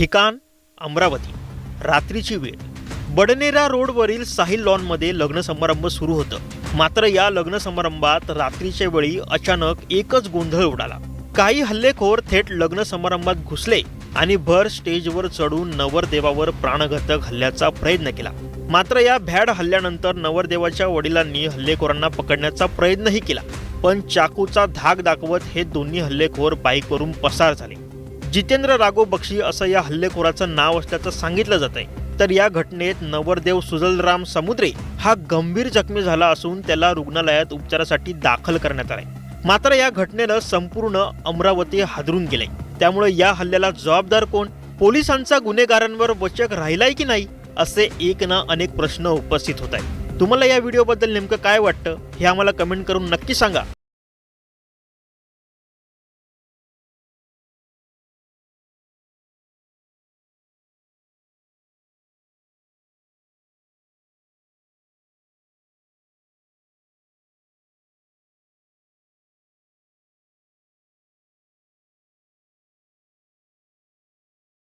ठिकाण अमरावती. रात्रीची वेळ. बडनेरा रोडवरील साहिल लॉनमध्ये लग्न समारंभ सुरू होतं. मात्र या लग्न समारंभात रात्रीच्या वेळी अचानक एकच गोंधळ उडाला. काही हल्लेखोर थेट लग्न समारंभात घुसले आणि भर स्टेजवर चढून नवरदेवावर प्राणघातक हल्ल्याचा प्रयत्न केला. मात्र या भॅड हल्ल्यानंतर नवरदेवाच्या वडिलांनी हल्लेखोरांना पकडण्याचा प्रयत्नही केला. पण चाकूचा धाक दाखवत हे दोन्ही हल्लेखोर बाईकवरून पसार झाले. जितेंद्र राघव बक्षी असं या हल्लेखोराचं नाव असल्याचं सांगितलं जात आहे. तर या घटनेत नवरदेव सुजलराम समुद्रे हा गंभीर जखमी झाला असून त्याला रुग्णालयात उपचारासाठी दाखल करण्यात आलाय. मात्र या घटनेनं संपूर्ण अमरावती हादरून गेले त्यामुळे या हल्ल्याला जबाबदार कोण? पोलिसांचा गुन्हेगारांवर वचक राहिलाय की नाही? असे एक ना अनेक प्रश्न उपस्थित होत आहेत. तुम्हाला या व्हिडिओबद्दल नेमकं काय वाटतं? हे आम्हाला कमेंट करून नक्की सांगा.